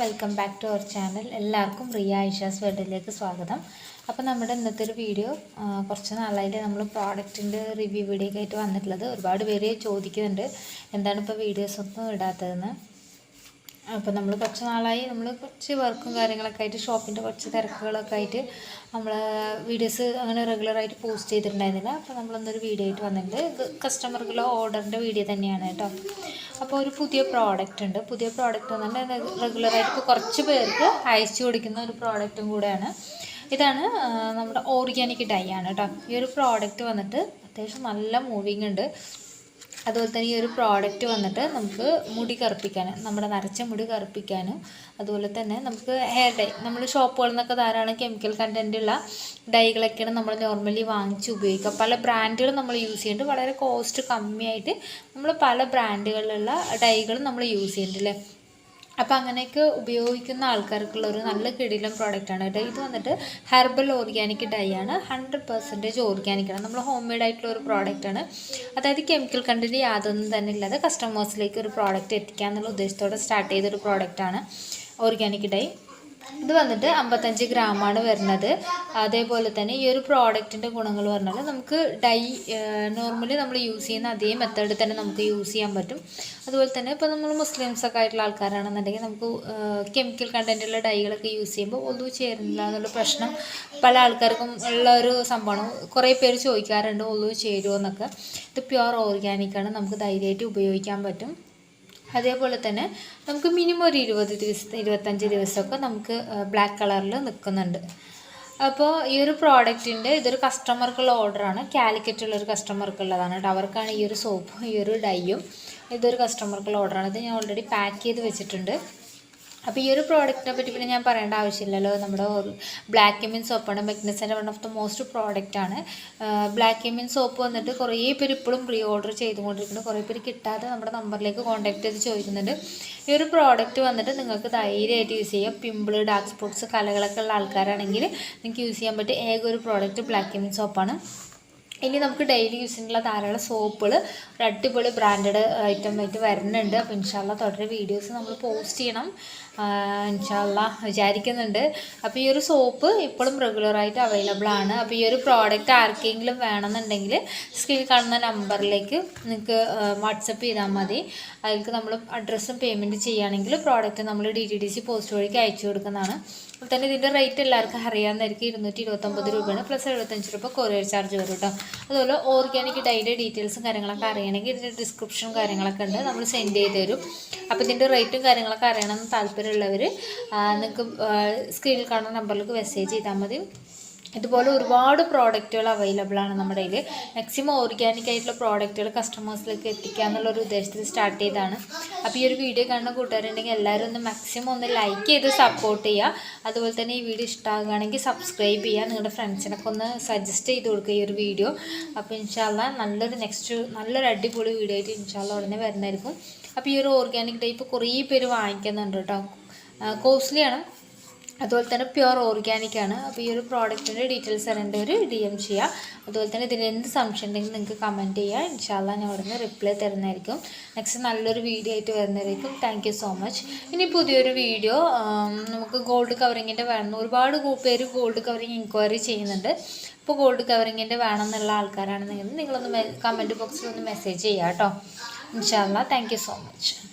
Welcome back to our channel. എല്ലാവർക്കും റിയ ഐഷാസ് വേൾഡിലേക്ക് സ്വാഗതം. അപ്പോൾ നമ്മുടെ ഇന്നത്തെ ഒരു വീഡിയോ കുറച്ച് നാളായിട്ട് നമ്മൾ പ്രോഡക്റ്റിന്റെ റിവ്യൂ വീഡിയോ ഒക്കെ ആയിട്ട് വന്നിട്ടുള്ളത്. ഒരുപാട് പേര് ചോദിക്കുന്നുണ്ട് എന്താണ് ഇപ്പോൾ വീഡിയോസ് ഒന്നും ഇടാത്തതെന്ന്. അപ്പോൾ നമ്മൾ കുറച്ച് നാളായി നമ്മൾ കുറച്ച് വർക്കും കാര്യങ്ങളൊക്കെ ആയിട്ട് ഷോപ്പിന്റെ കുറച്ച് തിരക്കുകളൊക്കെ ആയിട്ട് നമ്മൾ വീഡിയോസ് അങ്ങനെ റെഗുലറായിട്ട് പോസ്റ്റ് ചെയ്തിട്ടുണ്ടായിരുന്നില്ല. അപ്പോൾ നമ്മളൊന്നൊരു വീഡിയോ ആയിട്ട് വന്നിട്ടുണ്ട്. കസ്റ്റമർക്കുള്ള ഓർഡറിന്റെ വീഡിയോ തന്നെയാണ് കേട്ടോ. അപ്പോൾ ഒരു പുതിയ പ്രോഡക്റ്റ് ഉണ്ട്. പുതിയ പ്രോഡക്റ്റ് വന്നിട്ട് റെഗുലറായിട്ട് ഇപ്പോൾ കുറച്ച് പേർക്ക് അയച്ചു കൊടുക്കുന്ന ഒരു പ്രോഡക്റ്റും കൂടെയാണ്. ഇതാണ് നമ്മുടെ ഓർഗാനിക് ഡൈ ആണ് കേട്ടോ. ഈ ഒരു പ്രോഡക്റ്റ് വന്നിട്ട് അത്യാവശ്യം നല്ല മൂവിങ് ഉണ്ട്. അതുപോലെ തന്നെ ഈ ഒരു പ്രോഡക്റ്റ് വന്നിട്ട് നമുക്ക് മുടി കറുപ്പിക്കാൻ നമ്മുടെ നരച്ച മുടി കറുപ്പിക്കാനും അതുപോലെ തന്നെ നമുക്ക് ഹെയർ ഡൈ നമ്മൾ ഷോപ്പുകളിൽ നിന്നൊക്കെ ധാരാളം കെമിക്കൽ കണ്ടന്റ് ഉള്ള ഡൈകളൊക്കെയാണ് നമ്മൾ നോർമലി വാങ്ങിച്ച് ഉപയോഗിക്കുക. പല ബ്രാൻഡുകൾ നമ്മൾ യൂസ് ചെയ്യുന്നുണ്ട്. വളരെ കോസ്റ്റ് കമ്മിയായിട്ട് നമ്മൾ പല ബ്രാൻഡുകളിലുള്ള ഡൈകളും നമ്മൾ യൂസ് ചെയ്യുന്നുണ്ട് അല്ലേ? അപ്പോൾ അങ്ങനെയൊക്കെ ഉപയോഗിക്കുന്ന ആൾക്കാർക്കുള്ള ഒരു നല്ല കിടിലം പ്രോഡക്റ്റാണ് കേട്ടോ. ഇത് വന്നിട്ട് ഹെർബൽ ഓർഗാനിക് ഡൈ ആണ്. ഹൺഡ്രഡ് പെർസെന്റേജ് ഓർഗാനിക് ആണ്. നമ്മൾ ഹോം മെയ്ഡ് ആയിട്ടുള്ള ഒരു പ്രോഡക്റ്റാണ് അതായത് കെമിക്കൽ കണ്ടന്റ് യാതൊന്നും തന്നെ ഇല്ലാതെ കസ്റ്റമേഴ്സിലേക്ക് ഒരു പ്രോഡക്റ്റ് എത്തിക്കുക എന്നുള്ള ഉദ്ദേശത്തോടെ സ്റ്റാർട്ട് ചെയ്തൊരു പ്രോഡക്റ്റാണ് ഓർഗാനിക് ഡൈ ഇത് വന്നിട്ട് അമ്പത്തഞ്ച് ഗ്രാമാണ് വരുന്നത്. അതേപോലെ തന്നെ ഈ ഒരു പ്രോഡക്റ്റിന്റെ ഗുണങ്ങൾ പറഞ്ഞാൽ നമുക്ക് ഡൈ നോർമലി നമ്മൾ യൂസ് ചെയ്യുന്ന അതേ മെത്തേഡിൽ തന്നെ നമുക്ക് യൂസ് ചെയ്യാൻ പറ്റും. അതുപോലെ തന്നെ ഇപ്പോൾ നമ്മൾ മുസ്ലിംസ് ഒക്കെ ആയിട്ടുള്ള ആൾക്കാരാണെന്നുണ്ടെങ്കിൽ നമുക്ക് കെമിക്കൽ കണ്ടന്റുള്ള ഡൈകളൊക്കെ യൂസ് ചെയ്യുമ്പോൾ ഒന്നും ചേരുന്നില്ല എന്നുള്ള പ്രശ്നം പല ആൾക്കാർക്കും ഉള്ള ഒരു സംഭവമാണ്. കുറേ പേര് ചോദിക്കാറുണ്ട് ഒന്നും ചേരുമോ എന്നൊക്കെ. ഇത് പ്യുവർ ഓർഗാനിക്കാണ് നമുക്ക് ധൈര്യമായിട്ട് ഉപയോഗിക്കാൻ പറ്റും. അതേപോലെ തന്നെ നമുക്ക് മിനിമം ഒരു ഇരുപത് ദിവസം ഇരുപത്തഞ്ച് ദിവസമൊക്കെ നമുക്ക് ബ്ലാക്ക് കളറിൽ നിൽക്കുന്നുണ്ട് അപ്പോൾ ഈ ഒരു പ്രോഡക്റ്റിന്റെ ഇതൊരു കസ്റ്റമർക്കുള്ള ഓർഡറാണ് കാലിക്കറ്റുള്ള ഒരു കസ്റ്റമർക്കുള്ളതാണ് കേട്ടോ. അവർക്കാണ് ഈ ഒരു സോപ്പും ഈ ഒരു ഡൈയും ഇതൊരു കസ്റ്റമർക്കുള്ള ഓർഡറാണ് ഇത് ഞാൻ ഓൾറെഡി പാക്ക് ചെയ്ത് വെച്ചിട്ടുണ്ട്. അപ്പോൾ ഈ ഒരു പ്രോഡക്റ്റിനെ പറ്റി പിന്നെ ഞാൻ പറയേണ്ട ആവശ്യമില്ലല്ലോ. നമ്മുടെ ബ്ലാക്ക് എമിൻ സോപ്പാണ് മെഗ്നസിന്റെ വൺ ഓഫ് ദ മോസ്റ്റ് പ്രോഡക്റ്റാണ് ബ്ലാക്ക് എമിൻ സോപ്പ് വന്നിട്ട് കുറേ പേര് ഇപ്പോഴും പ്രീ ഓർഡർ ചെയ്തുകൊണ്ടിരിക്കുന്നുണ്ട് കുറേ പേര് കിട്ടാതെ നമ്മുടെ നമ്പറിലേക്ക് കോൺടാക്ട് ചെയ്ത് ചോദിക്കുന്നുണ്ട്. ഈ ഒരു പ്രോഡക്റ്റ് വന്നിട്ട് നിങ്ങൾക്ക് ധൈര്യമായിട്ട് യൂസ് ചെയ്യാം. പിമ്പിൾ ഡാർക്ക് സ്പോട്ട്സ് കലകളൊക്കെ ഉള്ള ആൾക്കാരാണെങ്കിൽ നിങ്ങൾക്ക് യൂസ് ചെയ്യാൻ പറ്റിയ ഏക ഒരു പ്രോഡക്റ്റ് ബ്ലാക്ക് എമിൻ സോപ്പാണ് ഇനി നമുക്ക് ഡെയിലി യൂസിനുള്ള ധാരാളം സോപ്പുകൾ ഒരു അടിപൊളി ബ്രാൻഡഡ് ഐറ്റം ആയിട്ട് വരുന്നുണ്ട്. അപ്പോൾ ഇൻഷാല്ല തുടരെ വീഡിയോസ് നമ്മൾ പോസ്റ്റ് ചെയ്യണം. ഇൻഷാല്ല വിചാരിക്കുന്നുണ്ട്. അപ്പോൾ ഈ ഒരു സോപ്പ് ഇപ്പോഴും റെഗുലറായിട്ട് അവൈലബിൾ ആണ്. അപ്പോൾ ഈ ഒരു പ്രോഡക്റ്റ് ആർക്കെങ്കിലും വേണമെന്നുണ്ടെങ്കിൽ സ്ക്രീനിൽ കാണുന്ന നമ്പറിലേക്ക് നിങ്ങൾക്ക് വാട്സപ്പ് ചെയ്താൽ മതി. അതിലേക്ക് നമ്മൾ അഡ്രസ്സും പേയ്മെന്റ് ചെയ്യുകയാണെങ്കിൽ പ്രോഡക്റ്റ് നമ്മൾ D T D C post വഴിക്ക് അയച്ചു കൊടുക്കുന്നതാണ്. അപ്പോൾ തന്നെ ഇതിന്റെ റേറ്റ് എല്ലാവർക്കും അറിയാവുന്നതായിരിക്കും. ഇരുന്നൂറ്റി ഇരുപത്തൊമ്പത് രൂപയാണ്. പ്ലസ് എഴുപത്തഞ്ച് രൂപ കൊറിയർ ചാർജ് വരും കേട്ടോ അതുപോലെ ഓർഗാനിക് ഡൈയുടെ ഡീറ്റെയിൽസും കാര്യങ്ങളൊക്കെ അറിയണമെങ്കിൽ ഇതിന്റെ ഡിസ്ക്രിപ്ഷനും കാര്യങ്ങളൊക്കെ ഉണ്ട്. നമ്മൾ സെൻഡ് ചെയ്ത് തരും. അപ്പോൾ ഇതിന്റെ റേറ്റും കാര്യങ്ങളൊക്കെ അറിയണമെന്ന് താല്പര്യമുള്ളവർ നിങ്ങൾക്ക് സ്ക്രീനിൽ കാണുന്ന നമ്പറിലേക്ക് മെസ്സേജ് ചെയ്താൽ മതി. ഇതുപോലെ ഒരുപാട് പ്രോഡക്റ്റുകൾ അവൈലബിൾ ആണ് നമ്മുടെ കയ്യിൽ മാക്സിമം ഓർഗാനിക് ആയിട്ടുള്ള പ്രോഡക്റ്റുകൾ കസ്റ്റമേഴ്സിലേക്ക് എത്തിക്കുക എന്നുള്ള ഒരു ഉദ്ദേശത്തിൽ സ്റ്റാർട്ട് ചെയ്തതാണ്. അപ്പോൾ ഈ ഒരു വീഡിയോ കാണുന്ന കൂട്ടുകാരുണ്ടെങ്കിൽ എല്ലാവരും ഒന്ന് മാക്സിമം ഒന്ന് ലൈക്ക് ചെയ്ത് സപ്പോർട്ട് ചെയ്യുക. അതുപോലെ തന്നെ ഈ വീഡിയോ ഇഷ്ടമാകുകയാണെങ്കിൽ സബ്സ്ക്രൈബ് ചെയ്യുക. നിങ്ങളുടെ ഫ്രണ്ട്സിനൊക്കെ ഒന്ന് സജസ്റ്റ് ചെയ്ത് കൊടുക്കുക ഈ ഒരു വീഡിയോ അപ്പോൾ ഇൻഷാല്ല നല്ലൊരു നെക്സ്റ്റ് നല്ലൊരു അടിപൊളി വീഡിയോ ആയിട്ട് ഇൻഷാല്ല ഉടനെ വരുന്നതായിരിക്കും. അപ്പോൾ ഈ ഒരു ഓർഗാനിക് ടൈപ്പ് കുറേ പേര് വാങ്ങിക്കുന്നുണ്ട് കേട്ടോ. കോസ്റ്റ്ലിയാണ് അതുപോലെ തന്നെ പ്യുവർ ഓർഗാനിക് ആണ്. അപ്പോൾ ഈ ഒരു പ്രോഡക്റ്റിന്റെ ഡീറ്റെയിൽസ് അറിയേണ്ടവർ ഡി എം ചെയ്യുക അതുപോലെ തന്നെ ഇതിന് എന്ത് സംശയം ഉണ്ടെങ്കിൽ നിങ്ങൾക്ക് കമന്റ് ചെയ്യുക ഇൻഷാല്ല ഞാൻ നിന്ന് റിപ്ലൈ തരുന്നതായിരിക്കും. നെക്സ്റ്റ് നല്ലൊരു വീഡിയോ ആയിട്ട് വരുന്നതായിരിക്കും. താങ്ക് സോ മച്ച് ഇനി പുതിയൊരു വീഡിയോ നമുക്ക് ഗോൾഡ് കവറിങ്ങിന്റെ വേണം ഒരുപാട് പേര് ഗോൾഡ് കവറിങ് എൻക്വയറി ചെയ്യുന്നുണ്ട്. അപ്പോൾ ഗോൾഡ് കവറിങ്ങിന്റെ വേണം എന്നുള്ള ആൾക്കാരാണെന്നെങ്കിൽ നിങ്ങളൊന്ന് കമന്റ് ബോക്സിൽ ഒന്ന് മെസ്സേജ് ചെയ്യുക കേട്ടോ ഇൻഷാല്ല താങ്ക് സോ മച്ച്